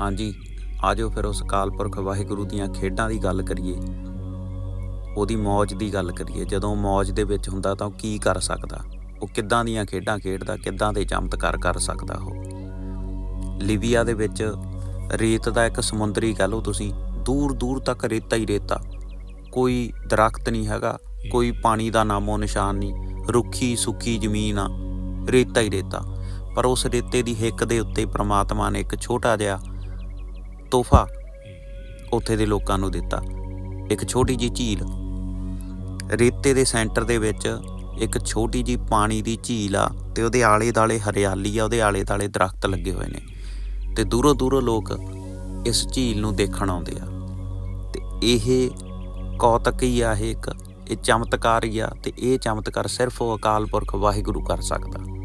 ਹਾਂਜੀ ਆਜੋ ਫਿਰ ਉਸ ਅਕਾਲ ਪੁਰਖ ਵਾਹਿਗੁਰੂ ਦੀਆਂ ਖੇਡਾਂ ਦੀ ਗੱਲ ਕਰੀਏ। ਉਹਦੀ ਮੌਜ ਦੀ ਗੱਲ ਕਰੀਏ। ਜਦੋਂ ਮੌਜ ਦੇ ਵਿੱਚ ਹੁੰਦਾ ਤਾਂ ਉਹ ਕੀ ਕਰ ਸਕਦਾ? ਉਹ ਕਿੱਦਾਂ ਦੀਆਂ ਖੇਡਾਂ ਖੇਡਦਾ, ਕਿੱਦਾਂ ਦੇ ਚਮਤਕਾਰ ਕਰ ਸਕਦਾ ਉਹ? ਲਿਬੀਆ ਦੇ ਵਿੱਚ ਰੇਤ ਦਾ ਇੱਕ ਸਮੁੰਦਰੀ ਕਹ ਲਓ ਤੁਸੀਂ, ਦੂਰ ਦੂਰ ਤੱਕ ਰੇਤਾ ਹੀ ਰੇਤਾ। ਕੋਈ ਦਰਖਤ ਨਹੀਂ ਹੈਗਾ, ਕੋਈ ਪਾਣੀ ਦਾ ਨਾਮੋ ਨਿਸ਼ਾਨ ਨਹੀਂ, ਰੁੱਖੀ ਸੁੱਕੀ ਜ਼ਮੀਨ ਆ, ਰੇਤਾ ਹੀ ਰੇਤਾ। ਪਰ ਉਸ ਰੇਤੇ ਦੀ ਹਿੱਕ ਦੇ ਉੱਤੇ ਪ੍ਰਮਾਤਮਾ ਨੇ ਇੱਕ ਛੋਟਾ ਜਿਹਾ ਤੋਹਫਾ ਉੱਥੇ ਦੇ ਲੋਕਾਂ ਨੂੰ ਦਿੱਤਾ। ਇੱਕ ਛੋਟੀ ਜੀ ਝੀਲ। ਰੇਤੇ ਦੇ ਸੈਂਟਰ ਦੇ ਵਿੱਚ ਇੱਕ ਛੋਟੀ ਜੀ ਪਾਣੀ ਦੀ ਝੀਲ ਆ ਤੇ ਉਹਦੇ ਆਲੇ ਦਾਲੇ ਹਰਿਆਲੀ ਆ, ਉਹਦੇ ਆਲੇ ਦਾਲੇ ਦਰਖਤ ਲੱਗੇ ਹੋਏ ਨੇ। ਤੇ ਦੂਰੋਂ ਦੂਰੋਂ ਲੋਕ ਇਸ ਝੀਲ ਨੂੰ ਦੇਖਣ ਆਉਂਦੇ ਆ। ਤੇ ਇਹ ਕੌਤਕ ਹੀ ਆ, ਇਹ ਇੱਕ, ਇਹ ਚਮਤਕਾਰ ਹੀ ਆ ਤੇ ਇਹ ਚਮਤਕਾਰ ਸਿਰਫ ਉਹ ਅਕਾਲ ਪੁਰਖ ਵਾਹਿਗੁਰੂ ਕਰ ਸਕਦਾ।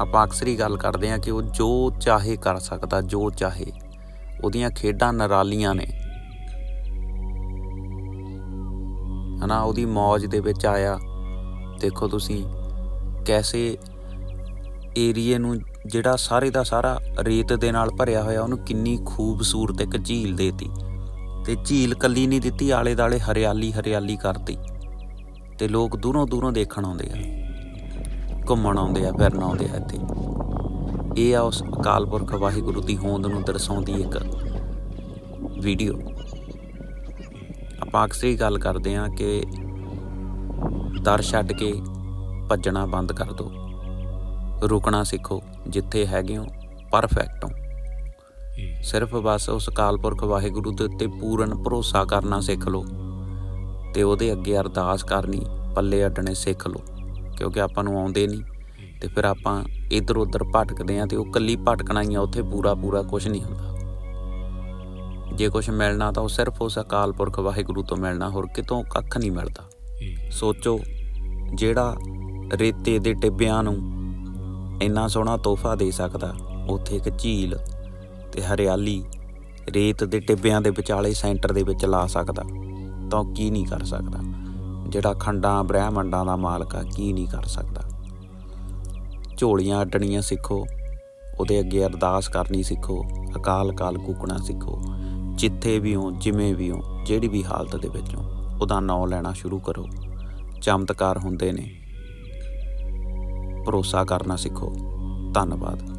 ਆਪਾਂ ਅਕਸਰ ਹੀ ਗੱਲ ਕਰਦੇ ਆ ਕਿ ਉਹ ਜੋ ਚਾਹੇ ਕਰ ਸਕਦਾ, ਜੋ ਚਾਹੇ। ਉਹਦੀਆਂ ਖੇਡਾਂ ਨਰਾਲੀਆਂ ਨੇ। ਹਨਾ, ਉਹਦੀ ਮੌਜ ਦੇ ਵਿੱਚ ਆਇਆ। ਦੇਖੋ ਤੁਸੀਂ ਕੈਸੇ ਏਰੀਏ ਨੂੰ ਜਿਹੜਾ ਸਾਰੇ ਦਾ ਸਾਰਾ ਰੇਤ ਦੇ ਨਾਲ ਭਰਿਆ ਹੋਇਆ, ਉਹਨੂੰ ਕਿੰਨੀ ਖੂਬਸੂਰਤ ਇੱਕ ਝੀਲ ਦੇਤੀ। ਤੇ ਝੀਲ ਕੱਲੀ ਨਹੀਂ ਦਿੱਤੀ ਆਲੇ ਦਾਲੇ ਹਰਿਆਲੀ ਹਰਿਆਲੀ ਕਰਤੀ। ਤੇ ਲੋਕ ਦੂਰੋਂ ਦੂਰੋਂ ਦੇਖਣ ਆਉਂਦੇ ਆ। ਘੁੰਮਣ ਆਉਂਦੇ ਆ, ਫਿਰਨ ਆਉਂਦੇ ਆ ਇੱਥੇ। ਇਹ ਆ ਉਸ ਅਕਾਲ ਪੁਰਖ ਵਾਹਿਗੁਰੂ ਦੀ ਹੋਂਦ ਨੂੰ ਦਰਸਾਉਂਦੀ ਇੱਕ ਵੀਡੀਓ ਆਪਾਂ ਅਕਸਰ ਹੀ ਗੱਲ ਕਰਦੇ ਆ ਕਿ ਦਰ ਛੱਡ ਕੇ ਭੱਜਣਾ ਬੰਦ ਕਰ ਦਿਓ ਰੁਕਣਾ ਸਿੱਖੋ, ਜਿੱਥੇ ਹੈਗੇ ਹੋ ਪਰਫੈਕਟ ਹੋ। ਸਿਰਫ ਬਸ ਉਸ ਅਕਾਲ ਪੁਰਖ ਵਾਹਿਗੁਰੂ ਦੇ ਉੱਤੇ ਪੂਰਨ ਭਰੋਸਾ ਕਰਨਾ ਸਿੱਖ ਲਓ ਤੇ ਉਹਦੇ ਅੱਗੇ ਅਰਦਾਸ ਕਰਨੀ, ਪੱਲੇ ਅੱਡਣੇ ਸਿੱਖ ਲਓ। ਕਿਉਂਕਿ ਆਪਾਂ ਨੂੰ ਆਉਂਦੇ ਨਹੀਂ। ਤੇ ਫਿਰ ਆਪਾਂ ਇੱਧਰ ਉੱਧਰ ਭਟਕਦੇ ਆ ਤੇ ਉਹ ਕੱਲੀ ਭਟਕਣਾ ਹੀ ਆ ਉੱਥੇ ਪੂਰਾ ਪੂਰਾ ਕੁਝ ਨਹੀਂ ਹੁੰਦਾ। ਜੇ ਕੁਝ ਮਿਲਣਾ ਤਾਂ ਉਹ ਸਿਰਫ ਉਸ ਅਕਾਲ ਪੁਰਖ ਵਾਹਿਗੁਰੂ ਤੋਂ ਮਿਲਣਾ ਹੋਰ ਕਿਤੋਂ ਕੱਖ ਨਹੀਂ ਮਿਲਦਾ। ਸੋਚੋ ਜਿਹੜਾ ਰੇਤੇ ਦੇ ਟਿੱਬਿਆਂ ਨੂੰ ਇੰਨਾ ਸੋਹਣਾ ਤੋਹਫਾ ਦੇ ਸਕਦਾ ਉੱਥੇ ਇੱਕ ਝੀਲ ਤੇ ਹਰਿਆਲੀ ਰੇਤ ਦੇ ਟਿੱਬਿਆਂ ਦੇ ਵਿਚਾਲੇ ਸੈਂਟਰ ਦੇ ਵਿੱਚ ਲਾ ਸਕਦਾ ਤਾਂ ਕੀ ਨਹੀਂ ਕਰ ਸਕਦਾ। ਜਿਹੜਾ ਖੰਡਾਂ ਬ੍ਰਹਿਮੰਡਾਂ ਦਾ ਮਾਲਕ ਆ, ਕੀ ਨਹੀਂ ਕਰ ਸਕਦਾ। ਝੋਲੀਆਂ ਅੱਡਣੀਆਂ ਸਿੱਖੋ, ਉਹਦੇ ਅੱਗੇ ਅਰਦਾਸ ਕਰਨੀ ਸਿੱਖੋ, ਅਕਾਲ ਕਾਲ ਕੂਕਣਾ ਸਿੱਖੋ, ਜਿੱਥੇ ਵੀ ਹੋ, ਜਿਵੇਂ ਵੀ ਹੋ, ਜਿਹੜੀ ਵੀ ਹਾਲਤ ਦੇ ਵਿੱਚ ਹੋ ਉਹਦਾ ਨਾਮ ਲੈਣਾ ਸ਼ੁਰੂ ਕਰੋ। ਚਮਤਕਾਰ ਹੁੰਦੇ ਨੇ। ਭਰੋਸਾ ਕਰਨਾ ਸਿੱਖੋ। ਧੰਨਵਾਦ।